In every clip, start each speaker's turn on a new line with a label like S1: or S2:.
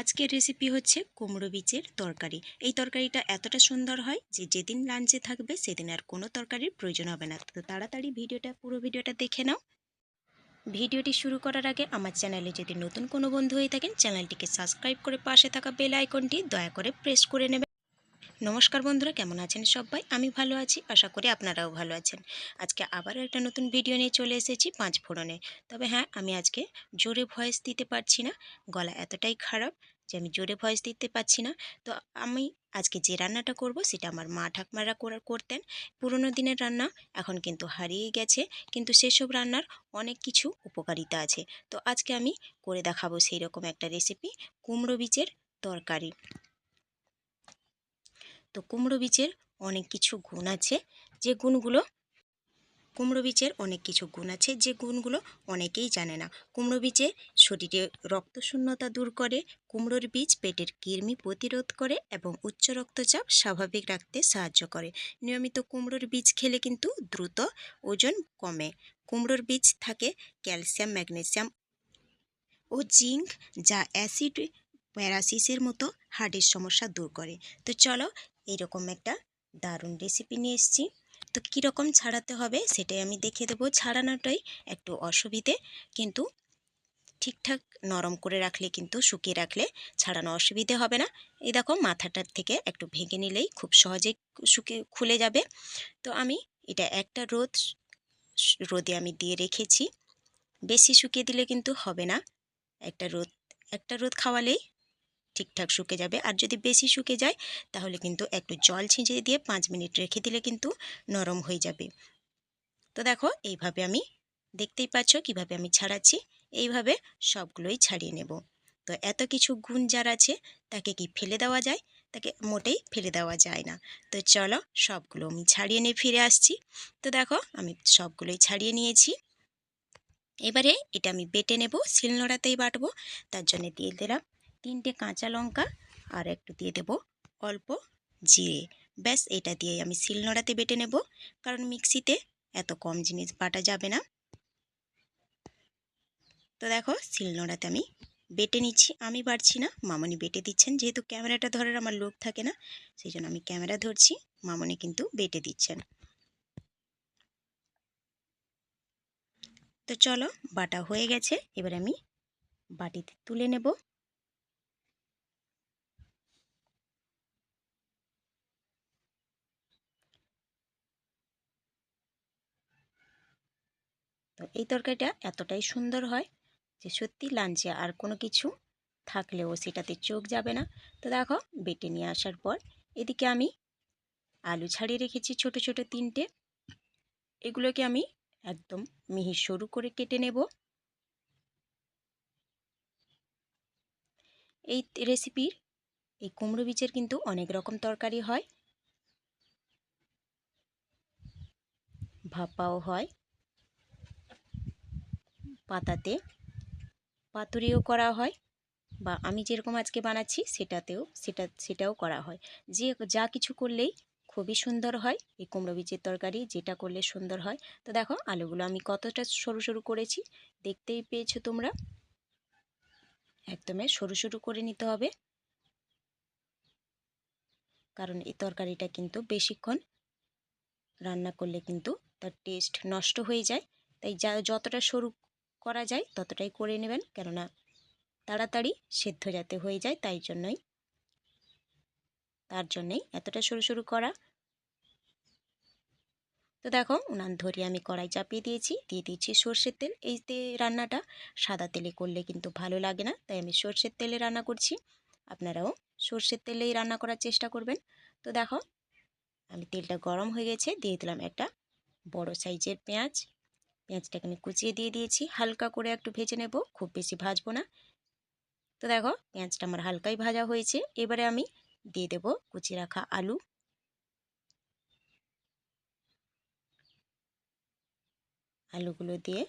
S1: আজকের রেসিপি হচ্ছে কুমড়ো বীজের তরকারি। এই তরকারিটা এতটা সুন্দর হয় যে যেদিন লাঞ্চে থাকবে সেদিন আর কোনো তরকারির প্রয়োজন হবে না। তো তাড়াতাড়ি ভিডিওটা, পুরো ভিডিওটা দেখে নাও। ভিডিওটি শুরু করার আগে আমার চ্যানেলে যদি নতুন কোনো বন্ধু হয়ে থাকেন, চ্যানেলটিকে সাবস্ক্রাইব করে পাশে থাকা বেল আইকনটি দয়া করে প্রেস করে নেবেন নমস্কার বন্ধুরা, কেমন আছেন সবাই? আমি ভালো আছি, আশা করি আপনারাও ভালো আছেন। আজকে আবারও একটা নতুন ভিডিও নিয়ে চলে এসেছি পাঁচ ফোড়নে। তবে হ্যাঁ আমি আজকে জোরে ভয়েস দিতে পারছি না, গলা এতটাই খারাপ যে আমি জোরে ভয়েস দিতে পারছি না। তো আমি আজকে যে রান্নাটা করব সেটা আমার মা ঠাকমারা করতেন। পুরনো দিনের রান্না এখন কিন্তু হারিয়ে গেছে, কিন্তু সেসব রান্নার অনেক কিছু উপকারিতা আছে। তো আজকে আমি করে দেখাবো সেই রকম একটা রেসিপি কুমড়ো বীজের তরকারি। তো কুমড়ো বীজের অনেক কিছু গুণ আছে। যে গুণগুলো কুমড়ো বীজের অনেক কিছু গুণ আছে, যে গুণগুলো অনেকেই জানে না। কুমড়ো বীজে শরীরে রক্তশূন্যতা দূর করে, কুমড়োর বীজ পেটের কৃমি প্রতিরোধ করে এবং উচ্চ রক্তচাপ স্বাভাবিক রাখতে সাহায্য করে। নিয়মিত কুমড়োর বীজ খেলে কিন্তু দ্রুত ওজন কমে। কুমড়োর বীজ থাকে ক্যালসিয়াম, ম্যাগনেসিয়াম ও জিঙ্ক, যা অ্যাসিড প্যারাসিসের মতো হার্টের সমস্যা দূর করে। তো চলো এইরকম একটা দারুণ রেসিপি নিয়ে এসেছি। তো কীরকম ছাড়াতে হবে সেটাই আমি দেখিয়ে দেবো। ছাড়ানোটাই একটু অসুবিধে, কিন্তু ঠিকঠাক নরম করে রাখলে কিন্তু শুকিয়ে রাখলে ছাড়ানো অসুবিধে হবে না। এই দেখো মাথাটার থেকে একটু ভেঙে নিলেই খুব সহজেই শুকিয়ে খুলে যাবে। তো আমি এটা একটা রোদ, রোদে আমি দিয়ে রেখেছি। বেশি শুকিয়ে দিলে কিন্তু হবে না। একটা রোদ একটা রোদ খাওয়ালেই ঠিকঠাক শুকে যাবে। আর যদি বেশি শুকে যায়, তাহলে কিন্তু একটু জল ছিঁচে দিয়ে পাঁচ মিনিট রেখে দিলে কিন্তু নরম হয়ে যাবে। তো দেখো, এইভাবে আমি দেখতেই পাচ্ছ কীভাবে আমি ছাড়াচ্ছি। এইভাবে সবগুলোই ছাড়িয়ে নেব। তো এত কিছু গুণ যার আছে, তাকে কি ফেলে দেওয়া যায়? তাকে মোটেই ফেলে দেওয়া যায় না। তো চলো, সবগুলো আমি ছাড়িয়ে নিয়ে ফিরে আসছি। তো দেখো, আমি সবগুলোই ছাড়িয়ে নিয়েছি। এবারে এটা আমি বেটে নেব, শিলনোড়াতেই বাটবো। তার জন্য দিয়ে দিলাম তিনটে কাঁচা লঙ্কা আর একটু দিয়ে দেব অল্প জিরে। ব্যাস, এটা দিয়ে আমি শিলনোড়াতে বেটে নেব, কারণ মিক্সিতে এত কম জিনিস বাটা যাবে না। তো দেখো শিলনোড়াতে আমি বেটে নিচ্ছি। আমি বাড়ছি না, মামনি বেটে দিচ্ছেন, যেহেতু ক্যামেরাটা ধরার আমার লোক থাকে না, সেই জন্য আমি ক্যামেরা ধরছি, মামনি কিন্তু বেটে দিচ্ছেন। তো চলো, বাটা হয়ে গেছে, এবার আমি বাটিতে তুলে নেব। এই তরকারিটা এতটাই সুন্দর হয় যে সত্যি লাঞ্চে আর কোনো কিছু থাকলেও সেটাতে চোখ যাবে না। তো দেখো, বেটে নিয়ে আসার পর এদিকে আমি আলু ছাড়িয়ে রেখেছি ছোট ছোট তিনটে। এগুলোকে আমি একদম মিহি সরু করে কেটে নেব। এই রেসিপির এই কুমড়ো বীজের কিন্তু অনেক রকম তরকারি হয়। ভাপাও হয়। পাতাতে পাতুরিও করা হয় বা আমি যেরকম আজকে বানাচ্ছি সেটাতেও, সেটা, সেটাও করা হয়। যে, যা কিছু করলেই খুবই সুন্দর হয়, এই কুমড়ো বীজের তরকারি যেটা করলে সুন্দর হয়। তো দেখো আলুগুলো আমি কতটা সরু সরু করেছি, দেখতেই পেয়েছ তোমরা। একদমে সরু সরু করে নিতে হবে। কারণ এই তরকারিটা কিন্তু বেশিক্ষণ রান্না করলে কিন্তু তার টেস্ট নষ্ট হয়ে যায়। তাই যা, যতটা সরু করা যায় ততটাই করে নেবেন। কেননা তাড়াতাড়ি সেদ্ধ যাতে হয়ে যায় তাই জন্যই। তার জন্যেই এতটা সরু সরু করা। তো দেখো উনান ধরে আমি কড়াই চাপিয়ে দিয়েছি, দিয়ে দিয়েছি সর্ষের তেল। এই রান্নাটা সাদা তেলে করলে কিন্তু ভালো লাগে না, তাই আমি সর্ষের তেলে রান্না করছি। আপনারাও সর্ষের তেলেই রান্না করার চেষ্টা করবেন। তো দেখো, আমি তেলটা গরম হয়ে গেছে, দিয়ে দিলাম একটা বড় সাইজের পেঁয়াজ। পেঁয়াজটাকে আমি কুচিয়ে দিয়ে দিয়েছি। হালকা করে একটু ভেজে নেব, খুব বেশি ভাজবো না। তো দেখো, পেঁয়াজটা আমার হালকাই ভাজা হয়েছে। এবারে আমি দিয়ে দেব কুচিয়ে রাখা আলু। আলুগুলো দিয়ে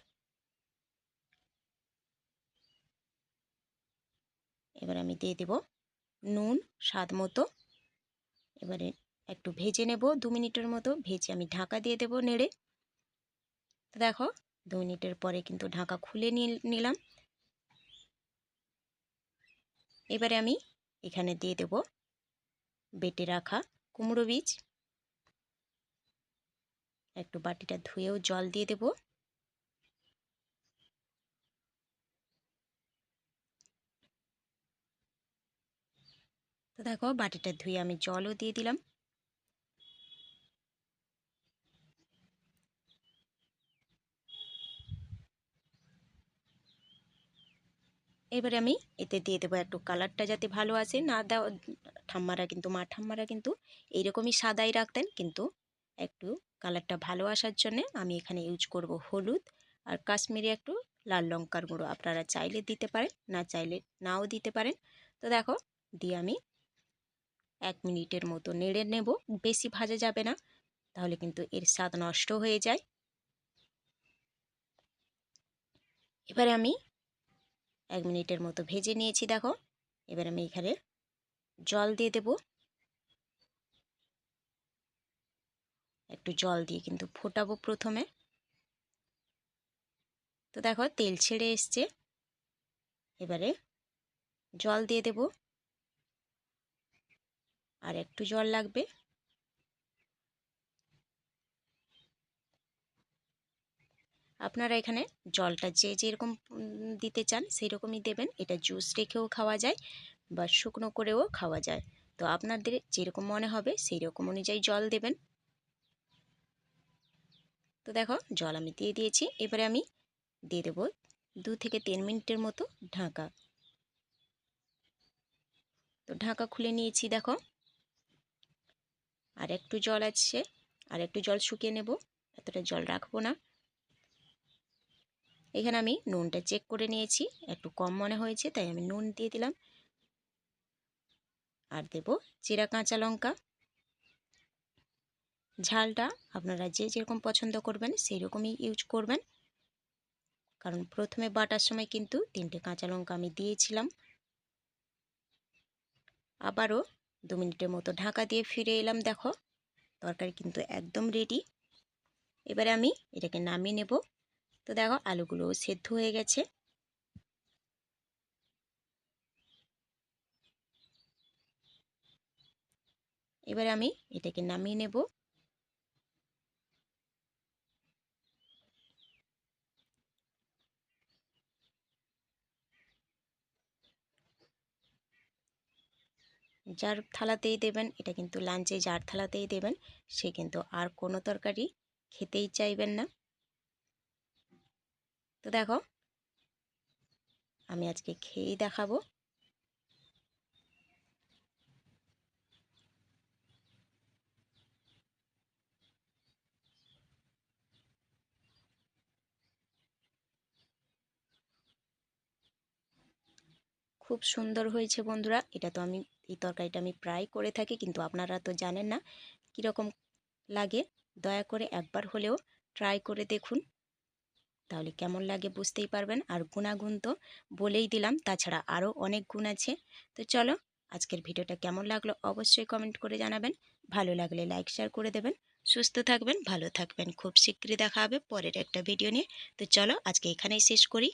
S1: এবার আমি দিয়ে দেব নুন, স্বাদ মতো। এবারে একটু ভেজে নেব দু মিনিটের মতো। ভেজে আমি ঢাকা দিয়ে দেব নেড়ে। দেখো, দু মিনিটের পরে কিন্তু ঢাকা খুলে নিলাম। এবারে আমি এখানে দিয়ে দেব বেটে রাখা কুমড়ো বীজ। একটু বাটিটা ধুয়েও জল দিয়ে দেব। তো দেখো, বাটিটা ধুয়ে আমি জলও দিয়ে দিলাম। এবারে আমি এতে দিয়ে দেবো একটু কালারটা যাতে ভালো আসে, না দেওয়া, ঠাম্মারা কিন্তু, মা ঠাম্মারা কিন্তু এইরকমই সাদাই রাখতেন, কিন্তু একটু কালারটা ভালো আসার জন্যে আমি এখানে ইউজ করব হলুদ আর কাশ্মীরি একটু লাল লঙ্কার গুঁড়ো। আপনারা চাইলে দিতে পারেন, না চাইলে নাও দিতে পারেন। তো দেখো, দিয়ে আমি এক মিনিটের মতো নেড়ে নেব, বেশি ভাজা যাবে না, তাহলে কিন্তু এর স্বাদ নষ্ট হয়ে যায়। এবারে আমি এক মিনিটের মতো ভেজে নিয়েছি, দেখো। এবার আমি এখানে জল দিয়ে দেব। একটু জল দিয়ে কিন্তু ফোটাবো প্রথমে। তো দেখো, তেল ছেড়ে এসছে। এবারে জল দিয়ে দেব। আর একটু জল লাগবে। আপনারা এখানে জলটা যে যেরকম দিতে চান সেই রকমই দেবেন। এটা জুস রেখেও খাওয়া যায় বা শুকনো করেও খাওয়া যায়। তো আপনাদের যেরকম মনে হবে সেই রকম অনুযায়ী জল দেবেন। তো দেখো, জল আমি দিয়ে দিয়েছি। এবারে আমি দিয়ে দেবো দু থেকে তিন মিনিটের মতো ঢাকা। তো ঢাকা খুলে নিয়েছি দেখো। আর একটু জল আছে, আর একটু জল শুকিয়ে নেব। এতটা জল রাখব না। এখানে আমি নুনটা চেক করে নিয়েছি। একটু কম মনে হয়েছে, তাই আমি নুন দিয়ে দিলাম। আর দেব চিরা কাঁচা লঙ্কা। ঝালটা আপনারা যে যেরকম পছন্দ করবেন সেই রকমই ইউজ করবেন। কারণ প্রথমে বাটার সময় কিন্তু তিনটে কাঁচা লঙ্কা আমি দিয়েছিলাম। আবারও দু মিনিটের মতো ঢাকা দিয়ে ফিরে এলাম, দেখো। তরকারি কিন্তু একদম রেডি এবারে আমি এটাকে নামিয়ে নেব। তো দেখো আলুগুলো সেদ্ধ হয়ে গেছে। এবারে আমি এটাকে নামিয়ে নেব। যার থালাতেই দেবেন, এটা কিন্তু লাঞ্চে যার থালাতেই দেবেন, সে কিন্তু আর কোনো তরকারি খেতেই চাইবেন না। তো দেখো, আমি আজকে খেয়েই দেখাবো। খুব সুন্দর হয়েছে বন্ধুরা। এটা তো আমি, এই তরকারিটা আমি প্রায় করে থাকি, কিন্তু আপনারা তো জানেন না কীরকম লাগে। দয়া করে একবার হলেও ট্রাই করে দেখুন। তাহলে কেমন লাগে বুঝতেই পারবেন। আর গুণাগুণ তো বলেই দিলাম, তাছাড়া আরও অনেক গুণ আছে। তো চলো, আজকের ভিডিওটা কেমন লাগল অবশ্যই কমেন্ট করে জানাবেন। ভালো লাগলে লাইক, শেয়ার করে দেবেন। সুস্থ থাকবেন, ভালো থাকবেন। খুব শীঘ্রই দেখা হবে পরের একটা ভিডিও নিয়ে। তো চলো, আজকে এখানেই শেষ করি।